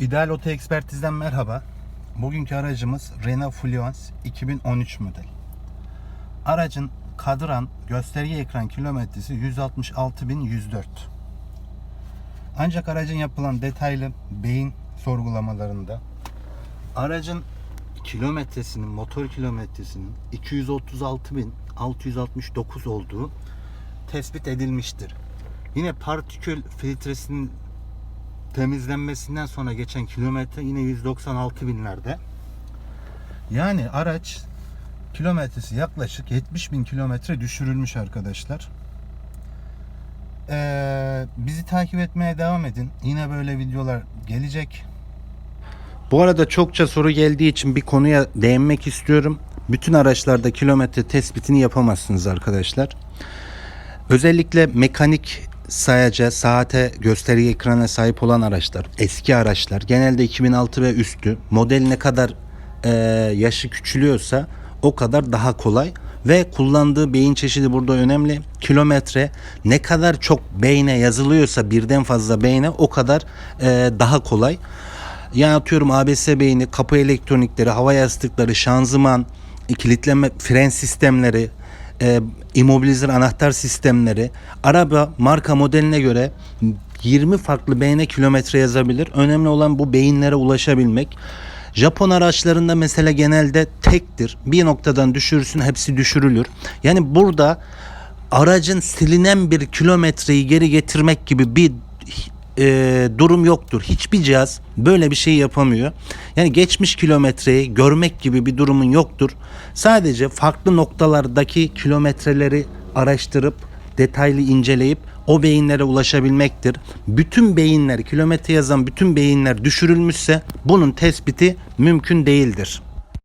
İdeal Oto Ekspertiz'den merhaba. Bugünkü aracımız Renault Fluence 2013 model. Aracın kadran gösterge ekran kilometresi 166.104. Ancak aracın yapılan detaylı beyin sorgulamalarında aracın kilometresinin, motor kilometresinin 236.669 olduğu tespit edilmiştir. Yine partikül filtresinin temizlenmesinden sonra geçen kilometre yine 196 binlerde. Yani araç kilometresi yaklaşık 70 bin kilometre düşürülmüş arkadaşlar. Ee, bizi takip etmeye devam edin. Yine böyle videolar gelecek. Bu arada çokça soru geldiği için bir konuya değinmek istiyorum. Bütün araçlarda kilometre tespitini yapamazsınız arkadaşlar. Özellikle mekanik sayaca, saate, gösterge ekrana sahip olan araçlar, eski araçlar, genelde 2006 ve üstü, model ne kadar e, yaşı küçülüyorsa o kadar daha kolay ve kullandığı beyin çeşidi burada önemli. Kilometre ne kadar çok beyne yazılıyorsa birden fazla beyne o kadar e, daha kolay. Yani atıyorum ABS beyni, kapı elektronikleri, hava yastıkları, şanzıman, kilitleme, fren sistemleri, e, immobilizer anahtar sistemleri araba marka modeline göre 20 farklı beyne kilometre yazabilir. Önemli olan bu beyinlere ulaşabilmek. Japon araçlarında mesela genelde tektir. Bir noktadan düşürürsün hepsi düşürülür. Yani burada aracın silinen bir kilometreyi geri getirmek gibi bir e, durum yoktur. Hiçbir cihaz böyle bir şey yapamıyor. Yani geçmiş kilometreyi görmek gibi bir durumun yoktur. Sadece farklı noktalardaki kilometreleri araştırıp detaylı inceleyip o beyinlere ulaşabilmektir. Bütün beyinler, kilometre yazan bütün beyinler düşürülmüşse bunun tespiti mümkün değildir.